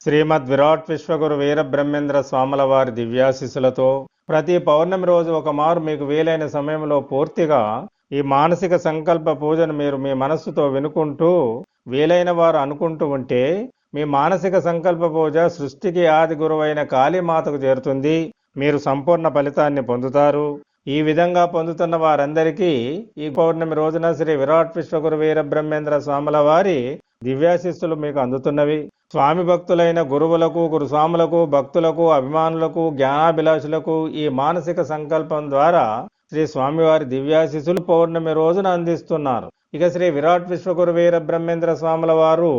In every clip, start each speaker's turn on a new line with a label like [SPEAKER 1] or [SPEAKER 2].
[SPEAKER 1] శ్రీమద్ విరాట్ విశ్వగురు వీరబ్రహ్మేంద్ర స్వాముల వారి దివ్యాశిస్సులతో ప్రతి పౌర్ణమి రోజు ఒక మారు మీకు వీలైన సమయంలో పూర్తిగా ఈ మానసిక సంకల్ప పూజను మీరు మీ మనస్సుతో వినుకుంటూ వీలైన వారు అనుకుంటూ ఉంటే మీ మానసిక సంకల్ప పూజ సృష్టికి ఆది గురువైన కాళీమాతకు చేరుతుంది. మీరు సంపూర్ణ ఫలితాన్ని పొందుతారు. ఈ విధంగా పొందుతున్న వారందరికీ ఈ పౌర్ణమి రోజున శ్రీ విరాట్ విశ్వగురు వీరబ్రహ్మేంద్ర స్వాముల వారి దివ్యాశిస్సులు మీకు అందుతున్నవి. స్వామి భక్తులైన గురువులకు గురుస్వాములకు భక్తులకు అభిమానులకు జ్ఞానాభిలాషులకు ఈ మానసిక సంకల్పం ద్వారా శ్రీ స్వామివారి దివ్యాశిసులు పౌర్ణమి రోజున అందిస్తున్నారు. ఇక శ్రీ విరాట్ విశ్వగురు వీర బ్రహ్మేంద్ర స్వాముల వారు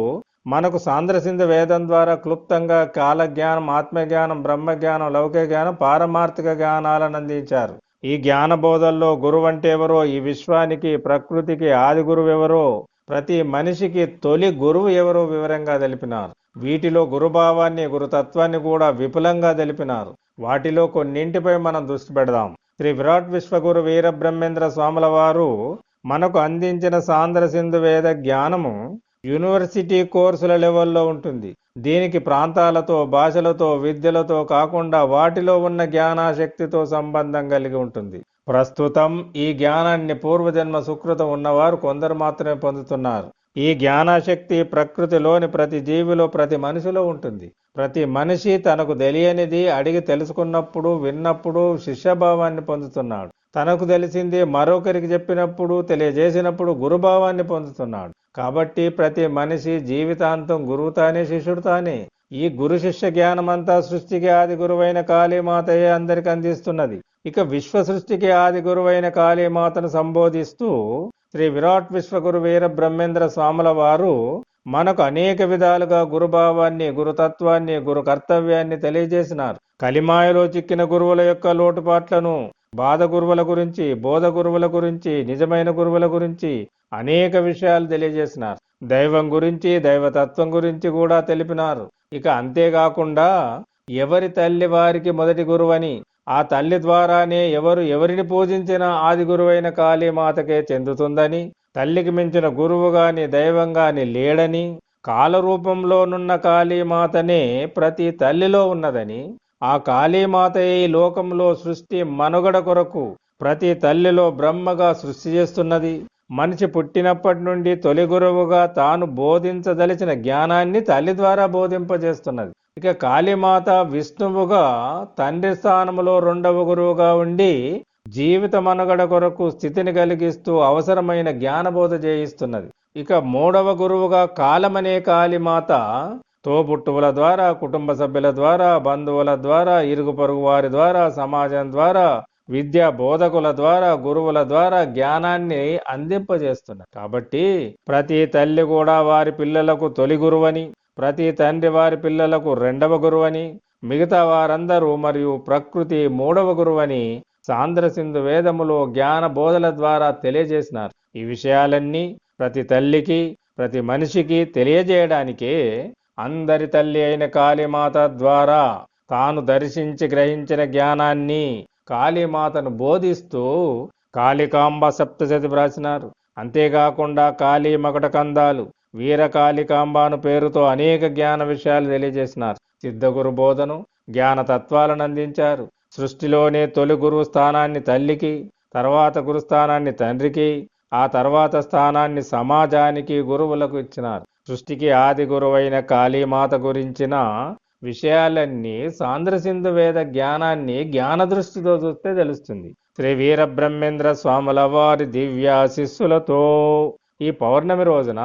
[SPEAKER 1] మనకు సాంద్రసింధ వేదం ద్వారా క్లుప్తంగా కాలజ్ఞానం ఆత్మజ్ఞానం బ్రహ్మజ్ఞానం లౌకిక జ్ఞానం పారమార్థిక జ్ఞానాలను అందించారు. ఈ జ్ఞాన బోధల్లో గురువు అంటే ఎవరో ఈ విశ్వానికి ప్రకృతికి ఆది గురువు ఎవరో ప్రతి మనిషికి తొలి గురువు ఎవరో వివరంగా తెలిపినారు. వీటిలో గురుభావాన్ని గురుతత్వాన్ని కూడా విపులంగా తెలిపినారు. వాటిలో కొన్నింటిపై మనం దృష్టి పెడదాం. శ్రీ విరాట్ విశ్వగురు వీరబ్రహ్మేంద్ర స్వాముల వారు మనకు అందించిన సాంద్ర సింధు వేద జ్ఞానము యూనివర్సిటీ కోర్సుల లెవెల్లో ఉంటుంది. దీనికి ప్రాంతాలతో భాషలతో విద్యలతో కాకుండా వాటిలో ఉన్న జ్ఞానాశక్తితో సంబంధం కలిగి ఉంటుంది. ప్రస్తుతం ఈ జ్ఞానాన్ని పూర్వజన్మ సుకృతం ఉన్నవారు కొందరు మాత్రమే పొందుతున్నారు. ఈ జ్ఞానాశక్తి ప్రకృతిలోని ప్రతి జీవిలో ప్రతి మనిషిలో ఉంటుంది. ప్రతి మనిషి తనకు తెలియనిది అడిగి తెలుసుకున్నప్పుడు విన్నప్పుడు శిష్యభావాన్ని పొందుతున్నాడు. తనకు తెలిసింది మరొకరికి చెప్పినప్పుడు తెలియజేసినప్పుడు గురుభావాన్ని పొందుతున్నాడు. కాబట్టి ప్రతి మనిషి జీవితాంతం గురువు తానే శిష్యుడు తానే. ఈ గురు శిష్య జ్ఞానమంతా సృష్టికి ఆది గురువైన కాళీమాతయే అందరికి అందిస్తున్నది. ఇక విశ్వ సృష్టికి ఆది గురువైన కాళీమాతను సంబోధిస్తూ శ్రీ విరాట్ విశ్వగురు వీర బ్రహ్మేంద్ర స్వాముల వారు మనకు అనేక విధాలుగా గురుభావాన్ని గురుతత్వాన్ని గురు కర్తవ్యాన్ని తెలియజేసినారు. కలిమాయలో చిక్కిన గురువుల యొక్క లోటుపాట్లను బాధ గురువుల గురించి బోధ గురువుల గురించి నిజమైన గురువుల గురించి అనేక విషయాలు తెలియజేసినారు. దైవం గురించి దైవతత్వం గురించి కూడా తెలిపినారు. ఇక అంతేకాకుండా ఎవరి తల్లి వారికి మొదటి గురువని ఆ తల్లి ద్వారానే ఎవరు ఎవరిని పూజించిన ఆది గురువైన కాళీమాతకే చెందుతుందని తల్లికి మించిన గురువు గాని దైవం గాని లేడని కాలరూపంలోనున్న కాళీమాతనే ప్రతి తల్లిలో ఉన్నదని ఆ కాళీమాత ఈ లోకంలో సృష్టి మనుగడ కొరకు ప్రతి తల్లిలో బ్రహ్మగా సృష్టి చేస్తున్నది. మనిషి పుట్టినప్పటి నుండి తొలి గురువుగా తాను బోధించదలిచిన జ్ఞానాన్ని తల్లి ద్వారా బోధింపజేస్తున్నది. ఇక కాళీమాత విష్ణువుగా తండ్రి స్థానంలో రెండవ గురువుగా ఉండి జీవిత మనుగడ కొరకు స్థితిని కలిగిస్తూ అవసరమైన జ్ఞానబోధ చేయిస్తున్నది. ఇక మూడవ గురువుగా కాలమనే కాళీమాత తోబుట్టువుల ద్వారా కుటుంబ సభ్యుల ద్వారా బంధువుల ద్వారా ఇరుగు పొరుగు వారి ద్వారా సమాజం ద్వారా విద్యా బోధకుల ద్వారా గురువుల ద్వారా జ్ఞానాన్ని అందింపజేస్తున్నారు కాబట్టి ప్రతి తల్లి కూడా వారి పిల్లలకు తొలి గురువని ప్రతి తండ్రి వారి పిల్లలకు రెండవ గురువని మిగతా వారందరూ మరియు ప్రకృతి మూడవ గురువని సాంద్రసింధు వేదములో జ్ఞాన బోధల ద్వారా తెలియజేసినారు. ఈ విషయాలన్నీ ప్రతి తల్లికి ప్రతి మనిషికి తెలియజేయడానికే అందరి తల్లి అయిన కాళీమాత ద్వారా తాను దర్శించి గ్రహించిన జ్ఞానాన్ని కాళీమాతను బోధిస్తూ కాళికాంబ సప్తశతి వ్రాసినారు. అంతేకాకుండా కాళీ మకట కందాలు వీరకాళికాంబాను పేరుతో అనేక జ్ఞాన విషయాలు తెలియజేసినారు. సిద్ధగురు బోధను జ్ఞాన తత్వాలను అందించారు. సృష్టిలోనే తొలి గురువు స్థానాన్ని తల్లికి తర్వాత గురుస్థానాన్ని తండ్రికి ఆ తర్వాత స్థానాన్ని సమాజానికి గురువులకు ఇచ్చినారు. సృష్టికి ఆది గురువైన కాళీమాత గురించిన విషయాలన్నీ సాంద్రసింధు వేద జ్ఞానాన్ని జ్ఞాన దృష్టితో చూస్తే తెలుస్తుంది. శ్రీ వీరబ్రహ్మేంద్ర స్వాముల వారి దివ్యాశిస్సులతో ఈ పౌర్ణమి రోజున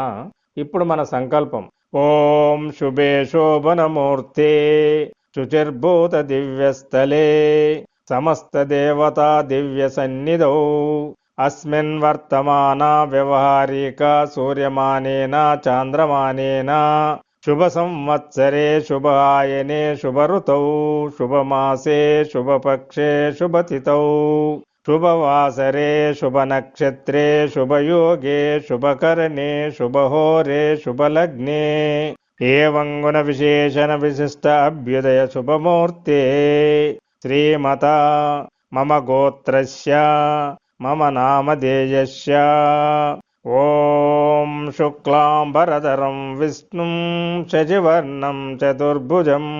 [SPEAKER 1] ఇప్పుడు మన సంకల్పం. ఓం శుభే శోభనమూర్తే శుచిర్భూత దివ్యస్థలే సమస్త దేవతా దివ్య సన్నిధౌ. అస్మిన్ వర్తమాన వ్యవహారిక సూర్యమానేన చాంద్రమానేన శుభ సంవత్సరే శుభాయనే శుభ ఋతౌ. శుభమాసే శుభపక్షే శుభతిథౌ शुभवासरे शुभनक्षत्रे शुभयोगे शुभकर्णे शुभहोरे शुभलग्ने। एवङ्गुणविशेषण विशिष्ट अभ्युदयशुभमूर्ते श्रीमता मम गोत्रस्य मम नाम धेयस्य ॐ शुक्लाम्बरधरं विष्णुं विष्णुम् चतुर्भुजम्।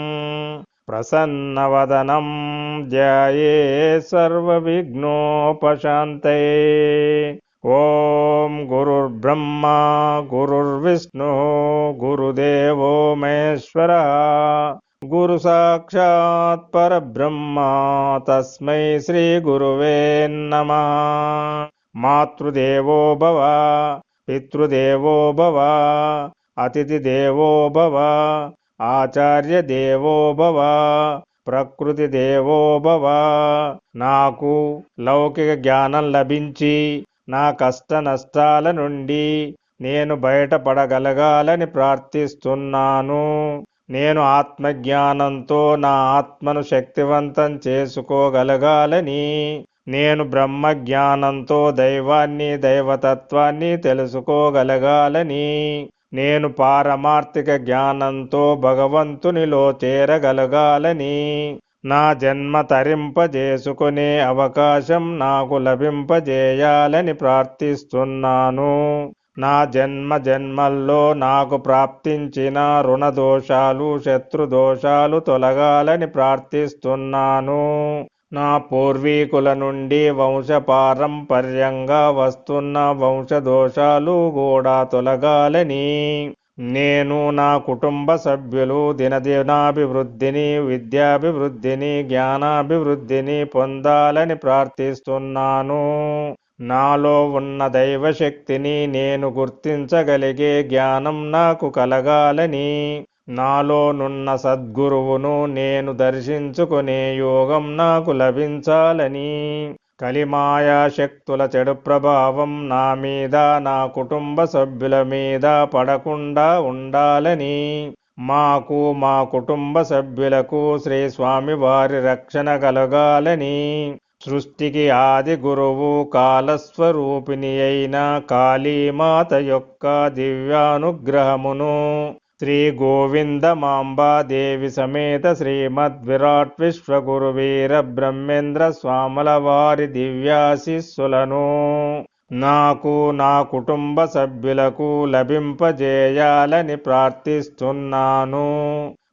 [SPEAKER 1] प्रसन्नवदनं ध्याये सर्वविघ्नोपशान्तये ॐ गुरुर्ब्रह्मा गुरुर्विष्णुः गुरुदेवो महेश्वरः। गुरुसाक्षात् गुरुसाक्षात्परब्रह्मा तस्मै श्रीगुरुवे नमः। मातृदेवो भव पितृदेवो भव अतिथिदेवो भव ఆచార్య దేవో భవ ప్రకృతి దేవో భవ. నాకు లౌకిక జ్ఞానం లభించి నా కష్ట నష్టాల నుండి నేను బయటపడగలగాలని ప్రార్థిస్తున్నాను. నేను ఆత్మజ్ఞానంతో నా ఆత్మను శక్తివంతం చేసుకోగలగాలని నేను బ్రహ్మ జ్ఞానంతో దైవాన్ని దైవతత్వాన్ని తెలుసుకోగలగాలని నేను పారమార్థిక జ్ఞానంతో భగవంతునిలో చేరగలగాలని. నా జన్మ తరింపజేసుకునే అవకాశం నాకు లభింపజేయాలని ప్రార్థిస్తున్నాను. నా జన్మ జన్మల్లో నాకు ప్రాప్తించిన రుణదోషాలు శత్రుదోషాలు శత్రు దోషాలు తొలగాలని ప్రార్థిస్తున్నాను. నా పూర్వీకుల నుండి వంశపారంపర్యంగా వస్తున్న వంశదోషాలు కూడా తొలగాలని. నేను నా కుటుంబ సభ్యులు దినదినాభివృద్ధిని విద్యాభివృద్ధిని జ్ఞానాభివృద్ధిని పొందాలని ప్రార్థిస్తున్నాను. నాలో ఉన్న దైవశక్తిని నేను గుర్తించగలిగే జ్ఞానం నాకు కలగాలని. నాలోనున్న సద్గురువును నేను దర్శించుకునే యోగం నాకు లభించాలని. కలిమాయా శక్తుల చెడు ప్రభావం నా మీద నా కుటుంబ సభ్యుల మీద పడకుండా ఉండాలని. మాకు మా కుటుంబ సభ్యులకు శ్రీ స్వామి వారి రక్షణ కలగాలని. సృష్టికి ఆది గురువు కాలస్వరూపిణి అయిన కాళీమాత యొక్క దివ్యానుగ్రహమును శ్రీ గోవిందమాంబా సమేత శ్రీమద్ విరాట్ విశ్వగురువీర బ్రహ్మేంద్ర స్వాముల వారి దివ్యాశిస్సులను. నాకు నా కుటుంబ సభ్యులకు లభింపజేయాలని ప్రార్థిస్తున్నాను.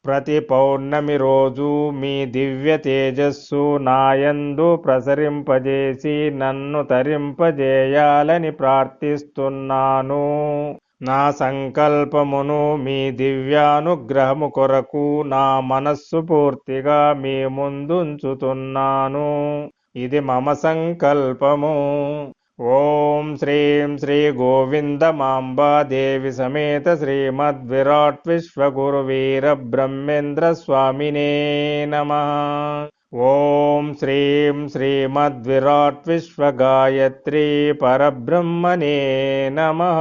[SPEAKER 1] ప్రతి పౌర్ణమి రోజు మీ దివ్య తేజస్సు నాయందు ప్రసరింపజేసి నన్ను తరింపజేయాలని ప్రార్థిస్తున్నాను. నా సంకల్పమును మీ దివ్యానుగ్రహము కొరకు నా మనస్సు పూర్తిగా మీ ముందుంచుతున్నాను. ఇది మమ సంకల్పము. ఓం శ్రీం శ్రీ గోవిందమాంబాదేవి సమేత శ్రీమద్ విరాట్ విశ్వగురు వీర బ్రహ్మేంద్ర స్వామినే నమ. ॐ श्रीं श्रीमद्विराट् विश्वगायत्री परब्रह्मणे नमः।